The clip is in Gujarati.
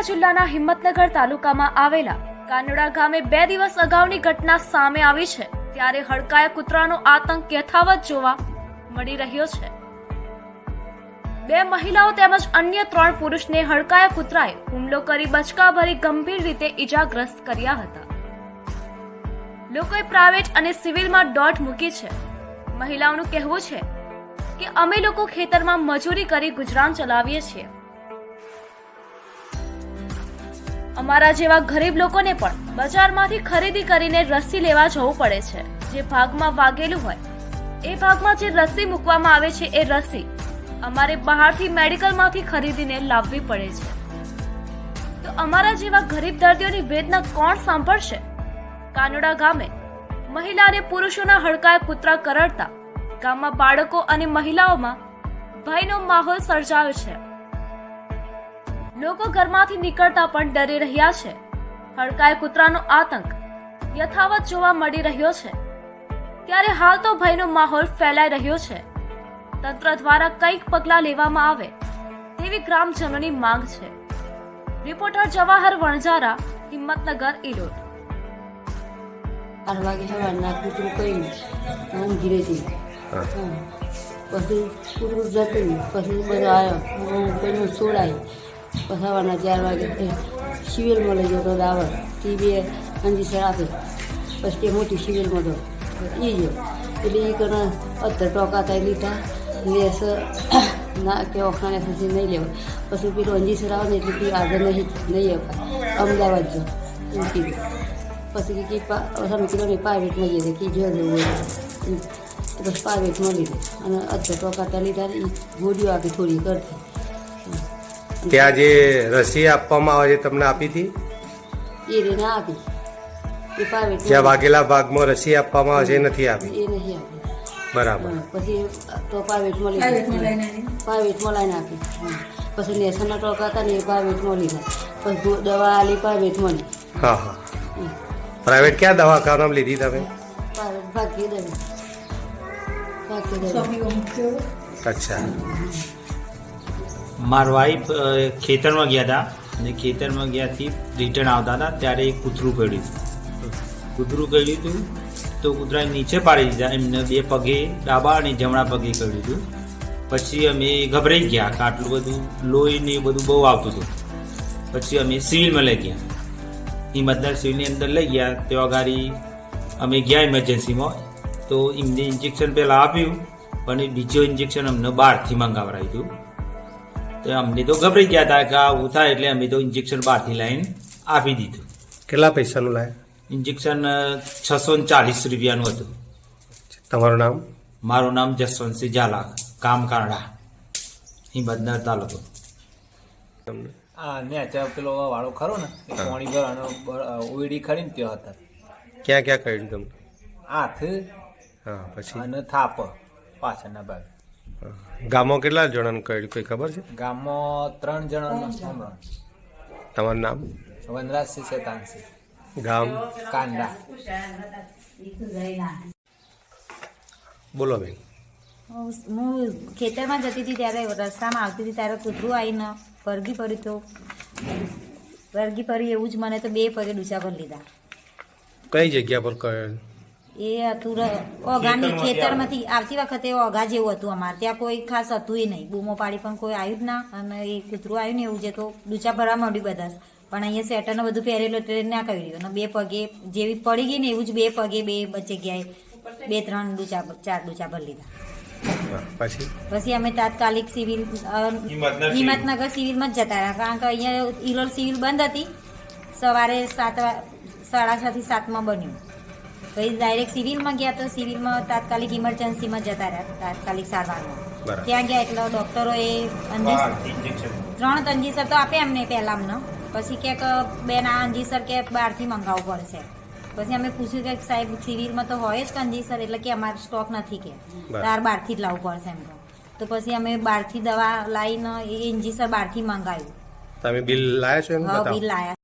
જિલ્લાના હિંમતનગર તાલુકામાં આવેલા કાનડા ગામે બે દિવસ અગાઉની ઘટના સામે આવી છે, ત્યારે હડકાયા કૂતરાનો આતંક યથાવત જોવા મળી રહ્યો છે. બે મહિલાઓ તેમજ અન્ય ત્રણ પુરુષને હડકાયા કૂતરાએ હુમલો કરી બચકાભરી ગંભીર રીતે ઈજાગ્રસ્ત કર્યા હતા. લોકોએ પ્રાઇવેટ અને સિવિલમાં ડોટ મૂકી છે. મહિલાઓનું કહેવું છે કે અમે લોકો ખેતરમાં મજૂરી કરી ગુજરાન ચલાવીએ છીએ. અમારા જેવા ગરીબ લોકોને પણ બજારમાંથી ખરીદી કરીને રસી લેવા જવું પડે છે. જે ભાગમાં વાગેલું હોય, એ ભાગમાં જે રસી મૂકવામાં આવે છે, એ રસી અમારે બહારથી મેડિકલમાંથી ખરીદીને લાવવી પડે છે. તો અમારા જેવા ગરીબ દર્દીઓની વેદના કોણ સાંભળશે? કાનોડા ગામે મહિલા અને પુરુષોના હડકાયા કૂતરા કરડતા ગામમાં બાળકો અને મહિલાઓમાં ભયનો માહોલ સર્જાયો છે. લોકો ઘરમાંથી નીકળતા પણ ડરી રહ્યા છે. હડકાય કૂતરાનો આતંક યથાવત જોવા મળી રહ્યો છે. ત્યારે હાલ તો ભયનો માહોલ ફેલાઈ રહ્યો છે. તંત્ર દ્વારા કંઈક પગલાં લેવામાં આવે તેવી ગ્રામજનોની માંગ છે. રિપોર્ટર જવાહર વણઝારા હિંમતનગર ઈરોડ આઠ વાગે સવારના કૂતરું કર્યું. હા. હા. પછી કૂતરું જતું પછી બધું આવ્યો. હું પેલું છોડાય સવારના ચાર વાગે. સિવિલમાં લઈ ગયો તો દાવર બે અંજીસર આપે પછી તે મોટી સિવિલમાં તો એ જો એટલે એ કણ અત્તર ટોકા થાય લીધા. લેસ, ના કે ઓખાને સુધી નહીં લેવા પછી પેલો અંજીસર આવે ને એટલે કે આગળ નહીં નહીં અપાય. અમદાવાદ જો એમ કીધું. પછી કે તમે કીધું પ્રાઇવેટમાં જઈએ. કે જો જવું હોય. પ્રાઇવેટમાં લીધું. અને અત્યારે ટોકાતા લીધા એ ગોળીઓ આપી થોડી કરતી. ત્યાં જે રસી આપવામાં આવે છે તમને આપી હતી? એ રીને આપી. જ્યાં વાઘેલા ભાગમાં રસી આપવામાં આવે છે એ નથી આપી? એ નહીં આપી. બરાબર. પછી તો પ્રાઇવેટમાં લીધું પ્રાઇવેટમાં લઈને આપી. પછી નેશનલ ટોકા હતા ને એ પ્રાઇવેટમાં લીધા પછી દવા આલી પ્રાઇવેટમાં લી હા હા. પ્રાઇવેટ ક્યાં દવાખાનામાં લીધી તમે? પ્રાઇવેટ ભાગી દે ભાગી દે અચ્છા. મારા વાઈફ ખેતરમાં ગયા હતા અને ખેતરમાં ગયાથી રિટર્ન આવતા હતા ત્યારે એક કૂતરું કર્યું કૂતરું કર્યું હતું તો કૂતરાને નીચે પાડી દીધા. એમને બે પગે ડાબા અને જમણા પગે કર્યું હતું. પછી અમે ગભરાઈ ગયા કે આટલું બધું લોહી ને બધું બહુ આવતું હતું. પછી અમે સિવિલમાં લઈ ગયા. હિંમતદાર સિવિલની અંદર લઈ ગયા. ત્યાં ગાડી અમે ગયા ઇમરજન્સીમાં તો એમને ઇન્જેક્શન પહેલાં આપ્યું, પણ એ બીજો ઇન્જેક્શન અમને બહારથી મંગાવડાવ્યું હતું. તો અમને તો ગભરાઈ ગયા હતા કે આવું થાય એટલે અમે તો ઇન્જેક્શન બહારથી લાઈને આપી દીધું. કેટલા પૈસાનું લાય? ઇન્જેક્શન છસો ચાલીસ રૂપિયાનું હતું. તમારું નામ? મારું નામ જસવંતસિંહ ઝાલા કામ કારડા હિંમતનગર તાલુકો. હા ને નેચર પેલો વાળો ખરો ને એ પોણી ભરવાનો ઓયડી ખરી ત્યાં હતા. ક્યાં ક્યાં કર્યું તમને હાથ હા પછી? અને થાપ પાછળના ભાગ. હા. ગામમાં કેટલા જણાનું કર્યું કોઈ ખબર છે? ગામમાં ત્રણ જણાનો સમરણ તમારું નામ? વનરાજસિંહ શેતાનસિંહ ગામ? કાંડા. બોલો બેન. હું ખેતરમાં જતી હતી ત્યારે રસ્તામાં આવતી હતી ત્યારે કૂતરું આવીને વર્ગી પડ્યું તો વર્ગી પડી એવું જ મને તો બે પગે ડૂચા પર લીધા. કઈ જગ્યા પર એ હતું ઓઘાની ખેતરમાંથી આવતી વખતે ઓઘા જેવું હતું અમારે. ત્યાં કોઈ ખાસ હતું નહીં. બૂમો પાડી પણ કોઈ આવ્યું જ ના અને એ કૂતરું આવ્યું ને એવું જે તો ડૂચા ભરવા માંડ્યું બધા જ. પણ અહીંયા સેટરને બધું પહેરેલું એટલે ના કર્યું અને બે પગે જેવી પડી ગઈ ને એવું જ બે પગે બે જગ્યાએ બે ત્રણ ડૂચા ચાર ડૂચા ભરી લીધા. પછી? પછી અમે તાત્કાલિક સિવિલ હિંમતનગર સિવિલમાં જ જતા રહ્યા. કારણ કે અહીંયા ઇલોલ સિવિલ બંધ હતી. સવારે સાત વા- સાડા છ થી સાતમાં બન્યું. પછી ડાયરેક્ટ સિવિલમાં ગયા તો સિવિલમાં તાત્કાલિક ઇમરજન્સીમાં જતા રહ્યા તાત્કાલિક સારવારમાં. ત્યાં ગયા એટલે ડૉક્ટરોએ ત્રણ અંજીસર તો આપે એમને પહેલા અમને પછી કે કે બેન આ અંજીસર કે બહારથી મંગાવવું પડશે. પછી અમે પૂછ્યું કે સાહેબ સિવિલમાં તો હોય જ કે અંજીસર એટલે કે અમારે સ્ટોક નથી કે. તાર બહારથી જ લાવવું પડશે એમ તો. તો પછી અમે બહારથી દવા લાવીને એ ઇન્જીસર બહારથી મંગાવ્યું. તમે બિલ લાયા છો એમ? બિલ લાયા.